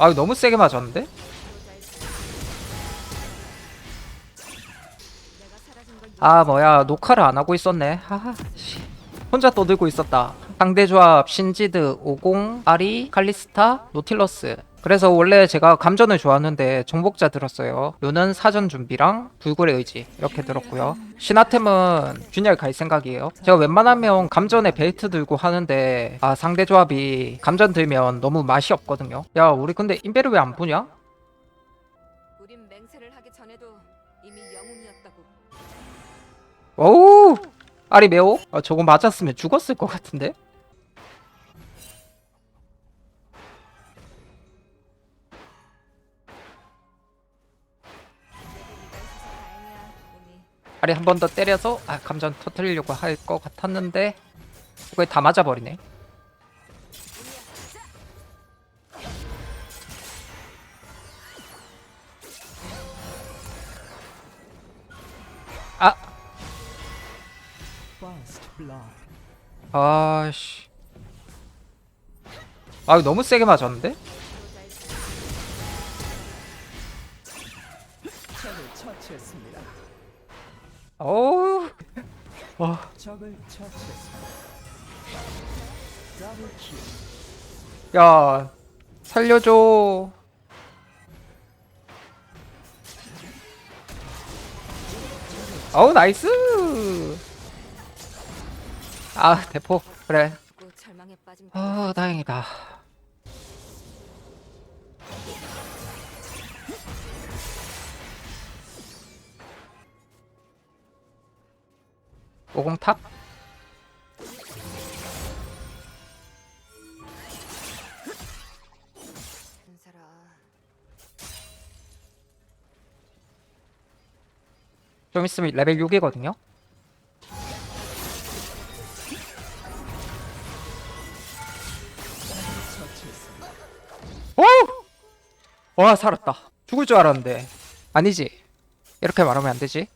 아 너무 세게 맞았는데? 아 뭐야 녹화를 안 하고 있었네 하하 씨. 혼자 떠들고 있었다 상대 조합 신지드 50 아리 칼리스타 노틸러스 그래서 원래 제가 감전을 좋아하는데 정복자 들었어요 요는 사전 준비랑 불굴의 의지 이렇게 들었고요 신화템은 균열 갈 생각이에요 제가 웬만하면 감전에 벨트 들고 하는데 아 상대 조합이 감전 들면 너무 맛이 없거든요 야 우리 근데 인베를 왜안 보냐? 우린 맹세를 하기 전에도 이미 영웅이었다고. 오우 아리 매워? 아, 저거 맞았으면 죽었을 것 같은데? 아리 한 번 더 때려서 아 감전 터트리려고 할 것 같았는데 그거에 다 맞아버리네 아. 아씨 아 이거 너무 세게 맞았는데? 적을 처치했습니다. 더블 킬. 야 살려줘 어우 나이스 아 대포 그래 아 다행이다 오공탑. 좀 있으면 레벨 6이거든요 처치했습니다. 오! 와 살았다 죽을 줄 알았는데 아니지 이렇게 말하면 안 되지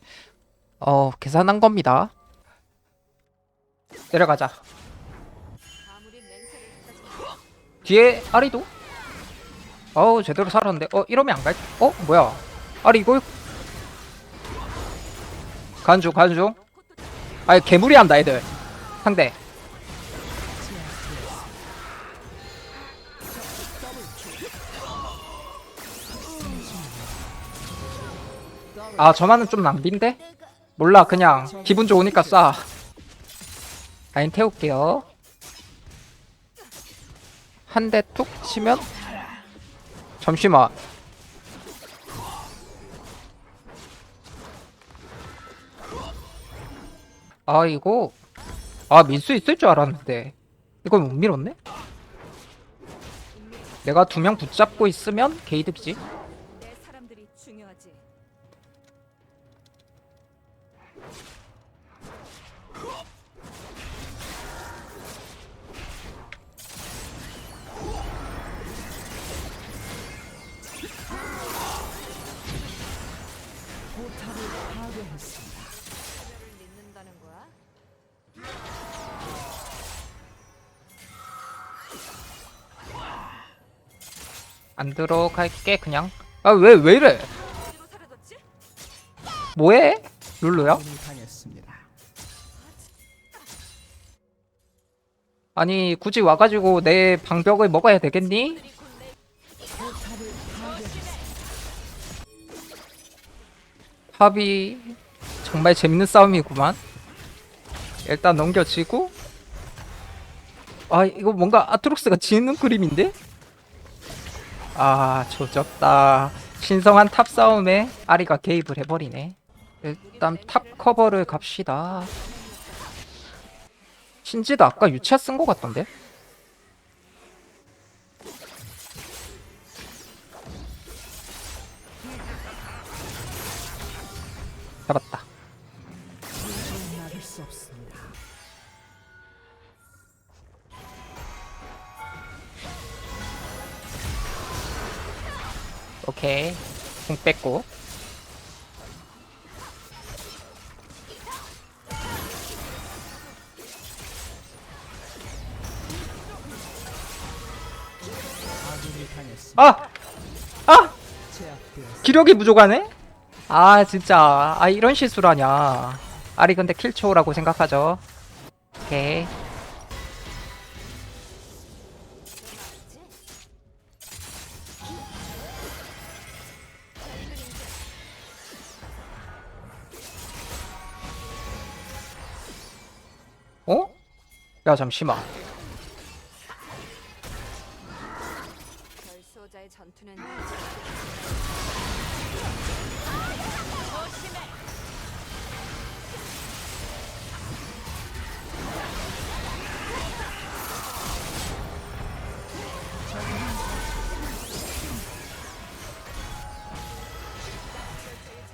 어 계산한 겁니다 내려가자. 뒤에 아리도? 어우 제대로 살았는데. 어 이러면 안 갈? 어 뭐야. 아리 이거 간중 간중. 아니 개무리 한다 애들. 상대. 아 저만은 좀 낭비인데? 몰라 그냥 기분 좋으니까 쏴 라인 태울게요. 한 대 툭 치면 잠시만. 아 이거 아밀수 있을 줄 알았는데. 이걸 못 밀었네? 내가 두 명 붙잡고 있으면 게이득이지 파괴했습니다. 그녀를 믿는다는 거야? 안 들어갈게 그냥 아 왜 왜 이래? 뭐해? 룰루야? 아니 굳이 와가지고 내 방벽을 먹어야 되겠니? 합이 정말 재밌는 싸움이구만. 일단 넘겨지고. 아 이거 뭔가 아트록스가 지는 그림인데? 아 조졌다. 신성한 탑 싸움에 아리가 개입을 해버리네. 일단 탑 커버를 갑시다. 신지도 아까 유치아 쓴 것 같던데? 오케이. 공 당했습니다. 아! 제압되었습니다. 기력이 부족하네? 아 진짜 아 이런 실수라냐 아리 근데 킬초라고 생각하죠 오케이 야 잠시만 결소자의 전투는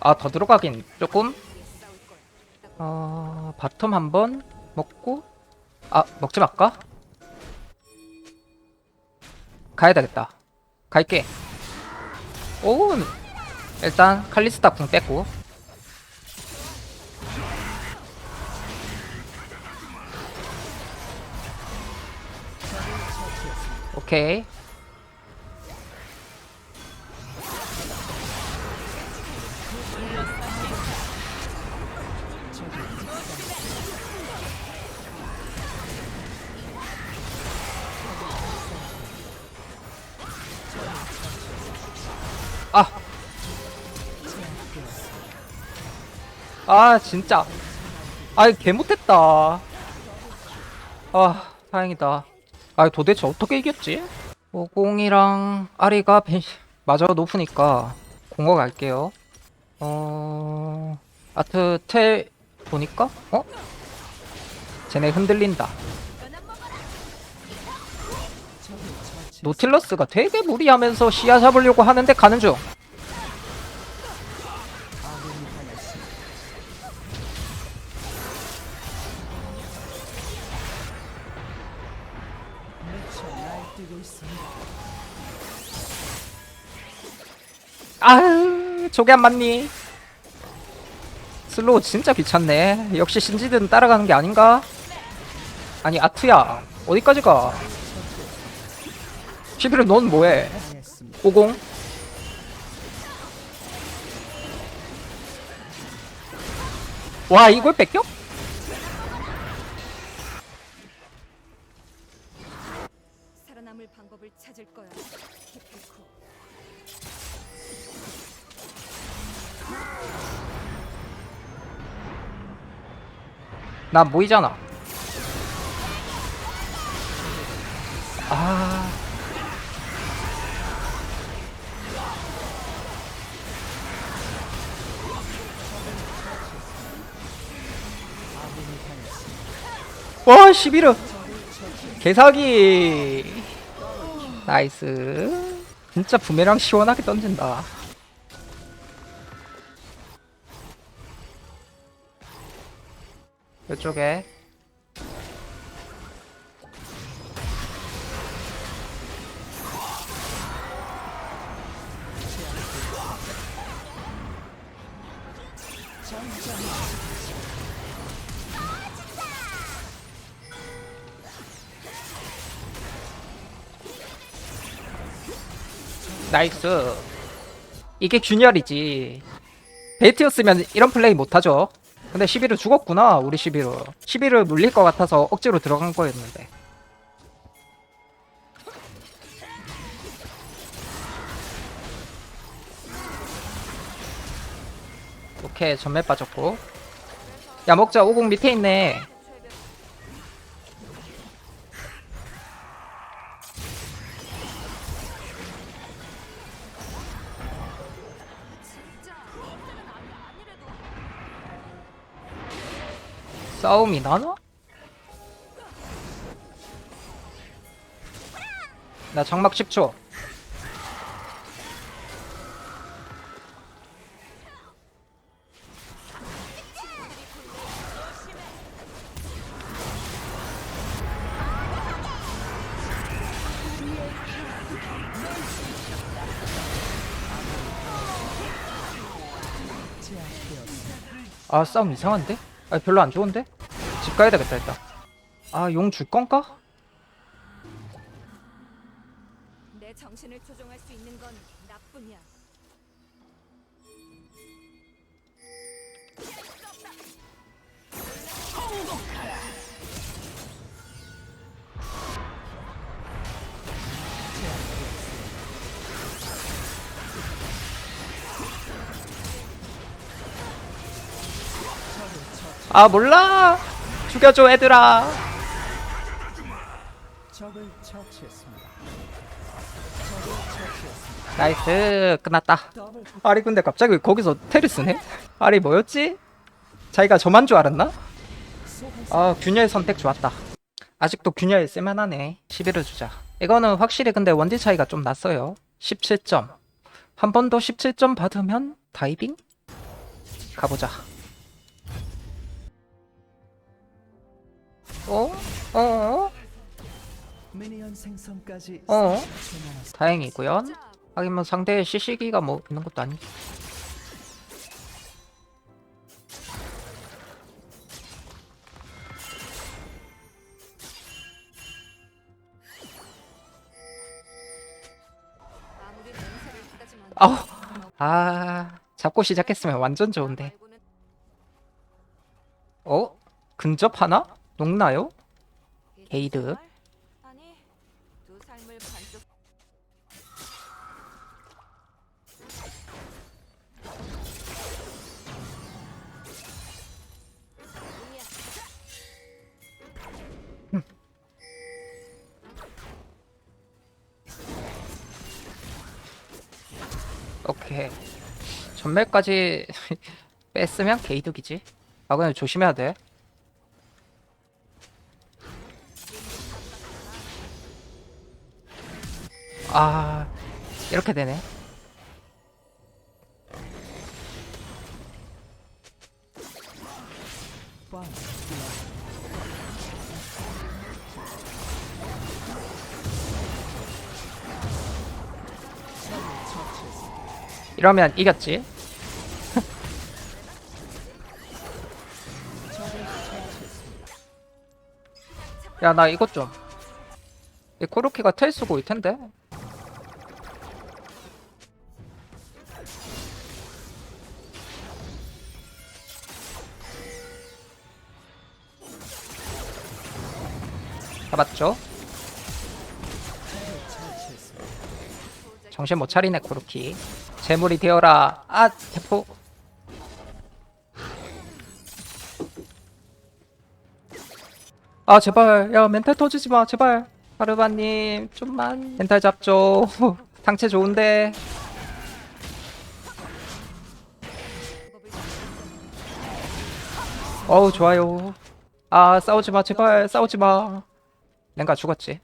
아 더 들어가긴 조금. 어... 바텀 한번 먹고 아 먹지 말까? 가야 되겠다. 갈게. 오 일단 칼리스타 궁 뺐고. 오케이 아, 진짜. 아, 개 못했다. 아, 다행이다. 아, 도대체 어떻게 이겼지? 오공이랑 아리가 벤, 맞아, 높으니까 공거 갈게요. 어, 아트 텔 보니까? 어? 쟤네 흔들린다. 노틸러스가 되게 무리하면서 시야 잡으려고 하는데 가는 중. 저게 안 맞니? 슬로우 진짜 귀찮네. 역시 신지드는 따라가는 게 아닌가? 아니, 아트야. 어디까지 가? 시비르 넌 뭐해? 오공? 와, 이걸 뺏겨? 살아남을 방법을 찾을 거야. 나 모이잖아. 아. 와, 11호. 개사기. 나이스. 진짜 부메랑 시원하게 던진다. 이쪽에. 나이스. 이게 균열이지. 베이트였으면 이런 플레이 못하죠 근데 11을 죽었구나 우리 11을 11을 물릴 것 같아서 억지로 들어간 거였는데. 오케이 전멸 빠졌고. 야 먹자. 50 밑에 있네 싸움이 나나? 나 장막 10초 제압되었습니다. 아 싸움 이상한데? 아 별로 안 좋은데? 집 가야 되겠다 일단 아 용 줄 건가? 내 정신을 조종할 수 있는 건 나뿐이야. 아 몰라 죽여줘 처치했습니다. 나이스 끝났다 아리 근데 갑자기 거기서 테르스네? 아리 뭐였지? 자기가 저만 줄 알았나? 아 균열 선택 좋았다 아직도 균열 쓸만하네 11을 주자 이거는 확실히 근데 원딜 차이가 좀 났어요 17점 한 번 더 17점 받으면 다이빙? 가보자 어? 어? 어? 30초 남았습니다. 다행이고요 하긴 뭐 상대의 시시기가 뭐 있는 것도 하다지만 아우 아 잡고 시작했으면 완전 좋은데 어? 근접하나? 녹나요? 게이드. 오케이 전멸까지 뺐으면 개이득이지 아 근데 조심해야 돼 아, 이렇게 되네. 이러면 이겼지. 야, 나 이것 좀. 이 코르키가 텔 쓰고 올 텐데. 잡았죠? 정신 못 차리네 코르키. 재물이 되어라. 아, 대포. 아 제발 야 멘탈 터지지 마 제발 하르바님 좀만 멘탈 잡죠 상체 좋은데 어우 좋아요 아 싸우지 마 제발 싸우지 마 랭가 죽었지.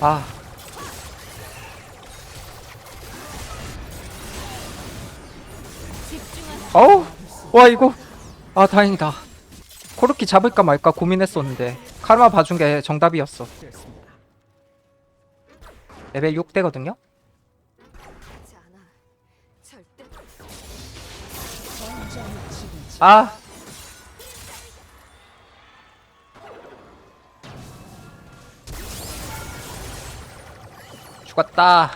아. 어우? 와 이거. 아 다행이다. 코르키 잡을까 말까 고민했었는데 카르마 봐준 게 정답이었어. 레벨 6대거든요 하지 않아 절대 전장의 지금 아 죽었다.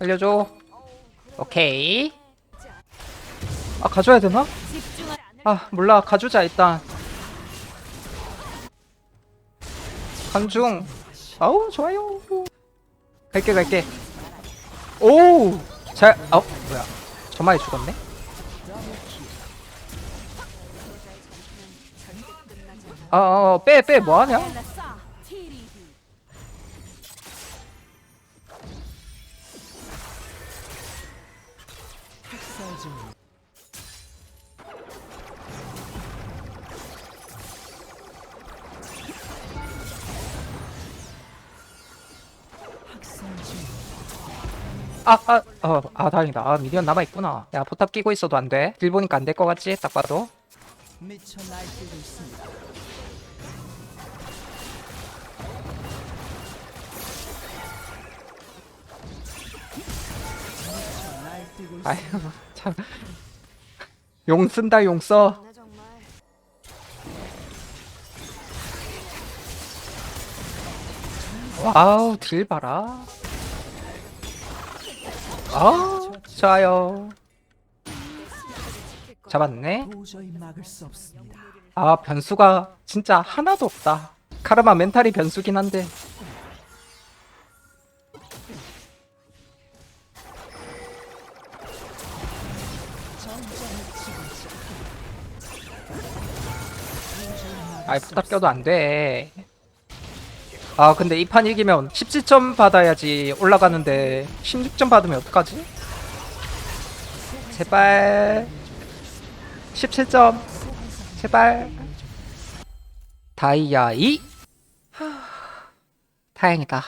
알려줘 오케이 아 가져야 되나? 아 몰라. 가주자 일단. 감중. 아우 좋아요. 갈게 갈게. 오잘 어 뭐야. 저만이 죽었네? 어어빼 빼. 뭐하냐 아 아 어 아 다행이다 아 미디언 남아있구나 야 포탑 끼고 있어도 안 돼 딜 보니까 안 될 것 같지 딱 봐도. 아이고 참용 쓴다 용 써. 와우 딜 봐라. 아 좋아요. 잡았네. 아 변수가 진짜 하나도 없다. 카르마 멘탈이 변수긴 한데. 아이 부탁 껴도 안 돼. 아 근데 이 판 이기면 17점 받아야지 올라가는데 16점 받으면 어떡하지? 제발. 17점. 제발. 다이아 2 다행이다